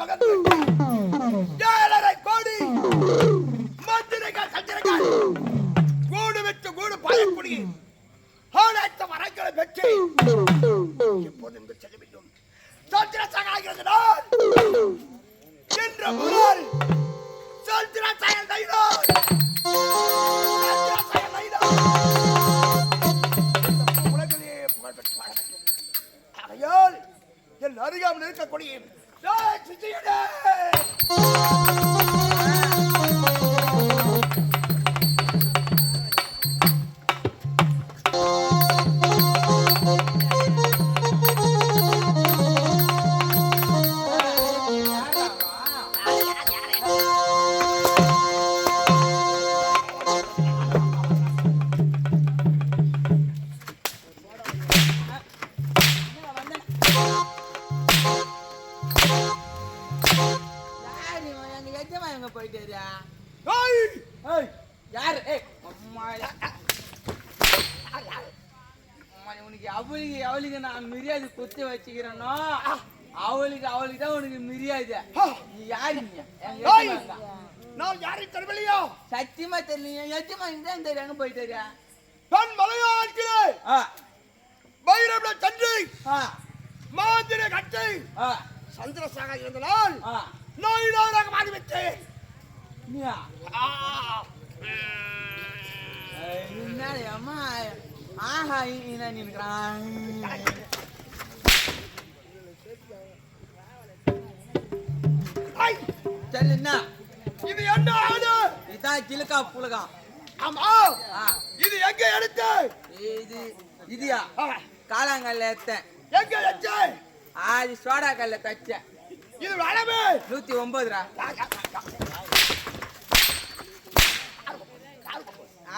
மகன் எஜமா எங்க போயிட்டாரு? ஏய்! யாரு? ஏய். அம்மா, உனக்கு அவளுக்கு அவளுக்கு நான் மிரியாதை குத்தி வச்சுக்கிறேனோ அவளுக்கு அவளுக்கு தான் உனக்கு மிரியாதை! நீ யாரு நீ எங்க ஏய்! எஜமா எங்க? நான் யாரை தரவில்லையோ சத்தியமா தெரியல என் எஜமா தான் தெரியும் எங்க போயிட்டாரு பெண் மலையாளத்திலே ஆ பைரவ தந்தை மாதிரி கட்டை ஆ சந்திரசாக இருந்தனால் நீயா ஆ! ஏய், என்னடி அம்மா ஆஹா என்ன நினைக்கிறான் ஐ! இது என்ன ஆடு இதான் கிழக்கா புலகா ஆமா ஆ இது எங்க எடுத்து இது இதுயா ஆ, காளாங்கல்ல எடுத்தேன் எங்க வச்சு அது சோடா கல்ல தச்சேன் இது வளவு நூத்தி ஒன்பதுரா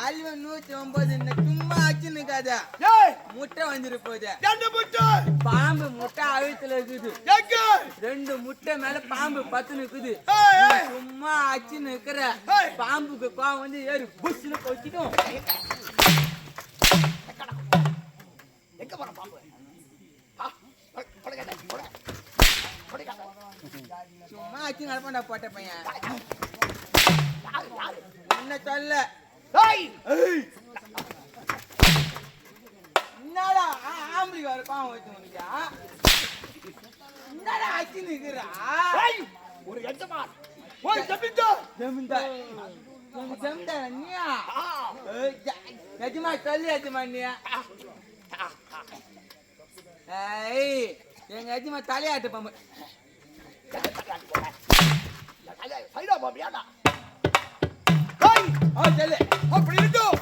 அல்வா நூத்தி ஒன்பது சும்மா வச்சுன்னு இருக்காத ஏய்! முட்டை வந்துரு போகுது. ரெண்டு முட்டை! பாம்பு முட்டை அழுத்துல இருக்குது. ரெண்டு முட்டை மேல பாம்பு பத்து நிக்குது. சும்மா இருக்கிற ஏய். பாம்புக்கு கோவம் வந்து ஏறி. புஷ்னு கொத்திடும் எங்க போற பாம்பு. சும்மா அச்சு நடப்பாண்டா போட்ட பையன்? என்ன சொல்ல. என்னடா ஆ- ஆம்பளைக்கு வர கோவம் வச்சு உனக்கு? என்னடா இருக்கிறா? ஏய், ஒரு எஜமான். ஒரு ஜமீன்தார் ஜமீன்தார் ஜமீன்தார் ஜ- எஜமா சொல்லு எஜமா ஆ. ஏய் எங்க எஜமா தலையாட்டு பாம்பு. தலையை சைடா பாம்பியாடா? சொல்லு அப்படி இருக்கும்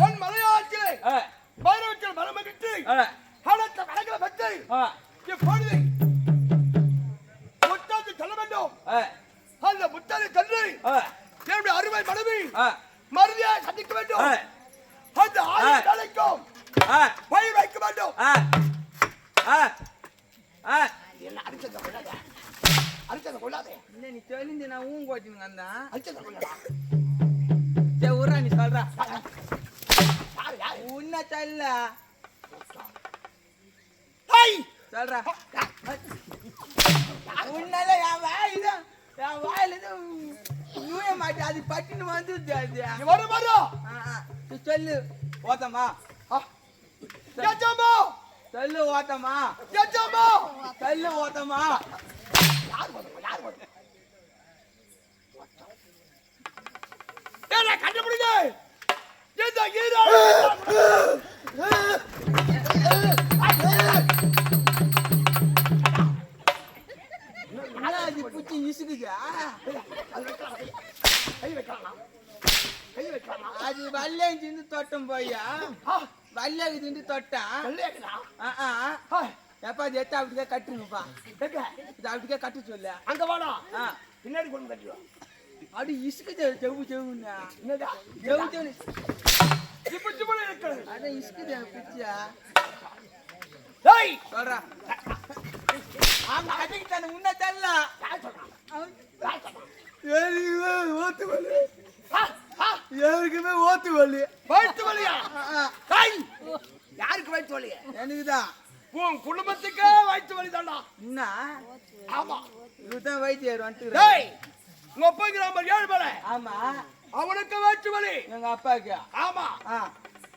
பெண் மலையாளத்திலே பைரவத்தில் ஆ, அனைத்து வழக்கில பெற்று ஆ, இப்பொழுது முத்தாந்து சொல்ல வேண்டும். அந்த முத்தாதை தந்து ஆ, என்னுடைய அருமை மனைவி மருதியை சந்திக்க வேண்டும். அந்த ஆயுள் வேலைக்கும் ஆ, பயிர் வைக்க வேண்டும். என்ன அடிச்சத கொள்ளாத. அடிச்சத கொள்ளாதே. இல்ல நீ சொல்லிந்து நான் கோச்சிங்க அந்த அடிச்சத கொள்ளாதா. சொல்றா. உன்ன சொல்ல. சொல்றா. உன்னால என் வாயில என் வாயில நூய மாட்டேன். அது பட்டுன்னு வந்துருச்சு அது. நீ வர வர. ஆ, ஆ. நீ சொல்லு. ஓத்தமா எஜமா சொல்லு ஓத்தமா எஜமா சொல்லு ஓத்தமா யார் வரும் யார் வரும் என்ன கண்டுபிடிங்க இந்த புச்சி இசுக்குதா கை வைக்கலாம்? கை வைக்கலாம்? அது வல்லேஞ்சிருந்து தொட்டம் கல்லையா ஆ, ஆ. எப்பா அது எத்த அப்படிக்கே கட்டுருங்கப்பா எங்க? இது அப்படிக்கே கட்டு சொல்லு. அங்க வாடா. பின்னாடி கொண்டு கட்டிடுவா அப்படி இசுக்குது செவு செவுன்னா என்னடா செவு செவு இப்ப சும்மா இருக்கிறது அதான் இசுக்குது பிச்சியா ஏய் சொல்றா ஆமா கட்டிக்கிட்டானு உன்ன தரல யார் சொல்றான் அவன் யார் சொல்றான் ஏய், ஓத்து ஆ, எதுக்குமே ஓத்து வலி வயிற்று வலியா டேய், யாருக்கு வயிற்று வலி எனக்கு தான் உன் குடும்பத்துக்கே வயிற்று வலி தான்டா என்ன ஆமா இதுதான் வைத்தியர் வந்துட்டு டேய் உங்க அப்பா நம்பர் ஏழு மேல ஆமா. அவனுக்கு வயிற்று வலி எங்க அப்பாக்கு. ஆமா.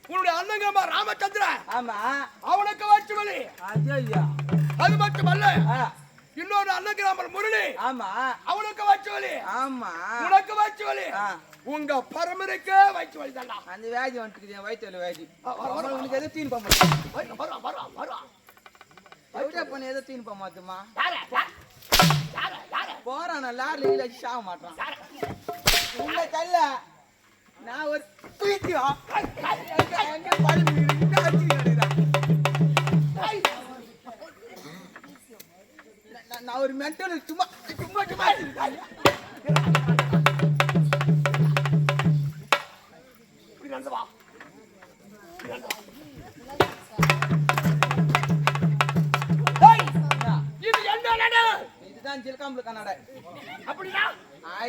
உன்னுடைய அண்ணங்கம்மா ராமச்சந்திரன் ஆமா. அவனுக்கு வயிற்று வலி ஐயோ அது மட்டுமல்ல இன்னொரு அண்ணகிராமர் முரளி. ஆமா. அவனுக்கு வயிற்று வலி ஆமா. உனக்கு வயிற்று வலி உங்க பரம்பரைக்கே வயிற்று வலி தான்டா. அந்த வியாதி வந்துட்டு என் வயிற்று வியாதி வர, அப்புறம் உனக்கு எதோ தீன் போக வர, வர, வர, வர. எப்படியா பண்ண எதோ தீன்? யாரு, யாரு? போறான் நான் லாரில இல்ல சாக மாட்டான் உள்ள கல்ல நான் ஒரு தூக்கி நான் நான் ஒரு மென்டல் சும்மா சும்மா சும்மா. ஜில்காம்பு கன்னடை. அப்படின்னா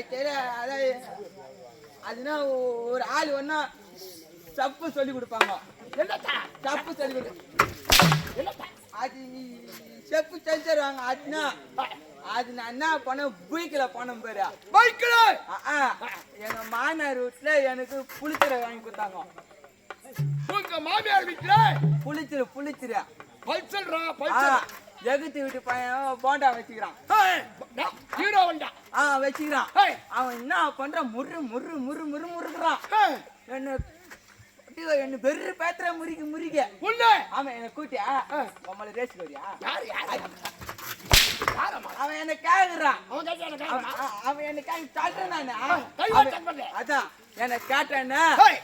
தெரிய அதாவது அதுனா ஒ- ஒரு ஆள் ஒன்னா சப்பு சொல்லி கொடுப்பாங்க? சப்பு சொல்லி கொடு? அது செப்பு செஞ்சிருவாங்க. அதுனா அது நான் என்ன பண்ண பைக்கில் போனேன் பாரு. பைக்குல. எங்க மாமியார் வீட்டுல எனக்கு புளிச்சிரை வாங்கி கொடுத்தாங்க. உங்க மாமியார் வீட்டுல புளிச்சிரு புளிச்சிரு. பல்சல்ரா, பல்சல். எகுத்து வீட்டு பையன் போண்டா வச்சுக்கிறான். ஹீரோ வந்தா. ஆ வச்சுக்கிறான். அவன் என்ன பண்றான் முறு முறு முறு முறு முறுக்குறான். என்ன என்ன பெரு பேத்திர முறிக்க முறிக்க. உன்னை. அவன் என்ன கூட்டியா உம்மள ரேஸ் வரியா யாரு? அவன் என்ன கேக்குறான். அவன் என்ன கேட்க சொல்றேன் நானு. அதான் என்ன கேட்டேன்னா. ஏய்,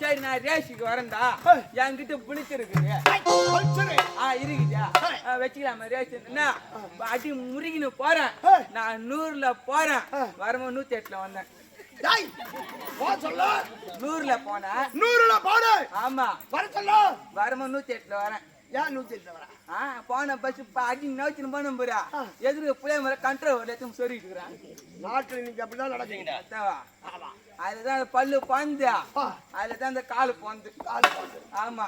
சரி நான் ரேஸுக்கு வரேன்டா. என்கிட்ட. ஆ இருக்குதா வச்சுக்கலாமா என்ன அடி முறுகின்னு போறேன். நான் நூறுல போறேன். வரும்போது நூத்தி எட்டுல வந்தேன். நூறுல போனேன் நூறுல பாடு. ஆமா வர சொல்லு. வரும்போது நூத்தி எட்டுல வரேன் ஏன் நூத்தி? ஆ போன பஸ் அடி நோச்சின்னு போன போறா எதிர்க்க புள்ளைய முறை கண்ட்ரோல் எடுத்து சொல்லிட்டு இருக்கிறான் நாட்டுல இன்னைக்கு அப்படிதான் ஆமா. அதுதான் அந்த பல்லு பந்து. அதுதான் அந்த காலு பந்து காலு போடு. ஆமா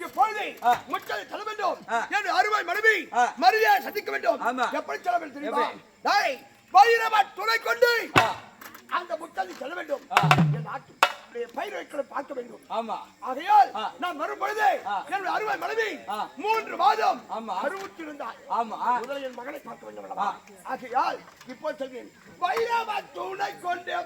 இப்பொழுது ஆ. முற்றத்தை செல்ல வேண்டும். ஆ. என் அருமை மனைவி. மரியாதை சந்திக்க வேண்டும். எப்படி செல்ல வேண்டும் தெரியுமா? துணை கொண்டு செல்ல வேண்டும். என் நாட்டு பயிர்களை பார்க்க வேண்டும் ஆமா ஆகையால். நான் வரும் பொழுது ஆ. என்னுடைய அருமை மனைவி. மூன்று மாதம் ஆமா. கருவுற்றிருந்தாள் ஆமா முதலில் என் மகனை பார்க்க வேண்டும்? ஆகையால் இப்போ சொல்கிறேன் வைரவ துணை கொண்டு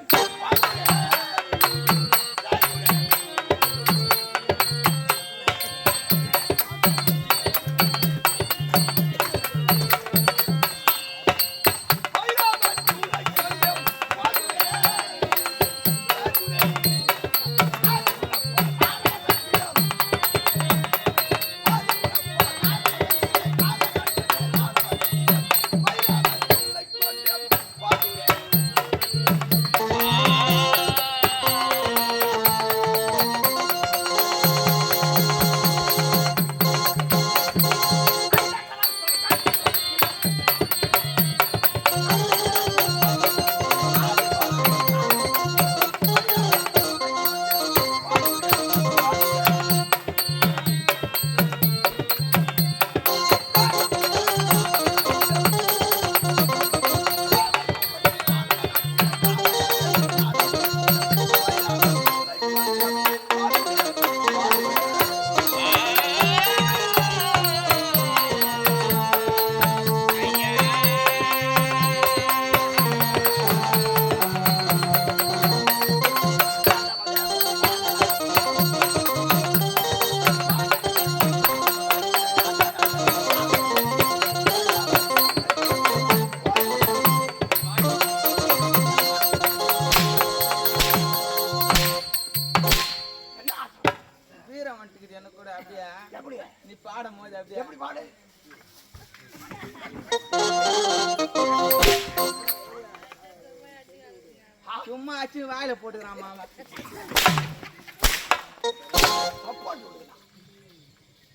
என்னமோ ஆச்சு வாயில போட்டுக்கிறான் மாமா.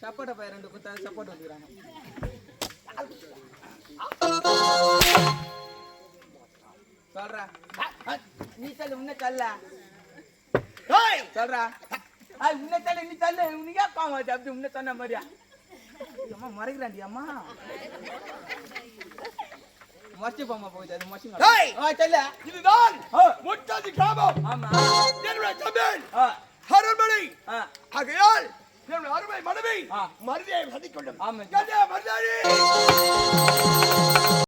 சப்போட்டா பையன் ரெண்டு குத்தா சப்போட்டா வந்துக்கிறாங்க சொல்றா. நீ தள்ளு உன்ன தள்ள சொல்றா. அது உன்ன தள்ள நீ தள்ள உனக்கே பாவம் ஆச்சு? அப்படி உன்ன சொன்ன மாதிரியா? அம்மா மறைக்கிறாண்டி அம்மா. மறைச்சு போமா போகுது அது மறைச்சு ஏய்! ஆ செல்ல. இதுதான். முட்டாதி கிராமம். ஆமா. என்னுடைய தமிழ் அரண்மனை ஆகையால் என்னுடைய அருமை மனைவி. மருதியை சந்திக்கொள்ளும். ஆமா. மருதாணி!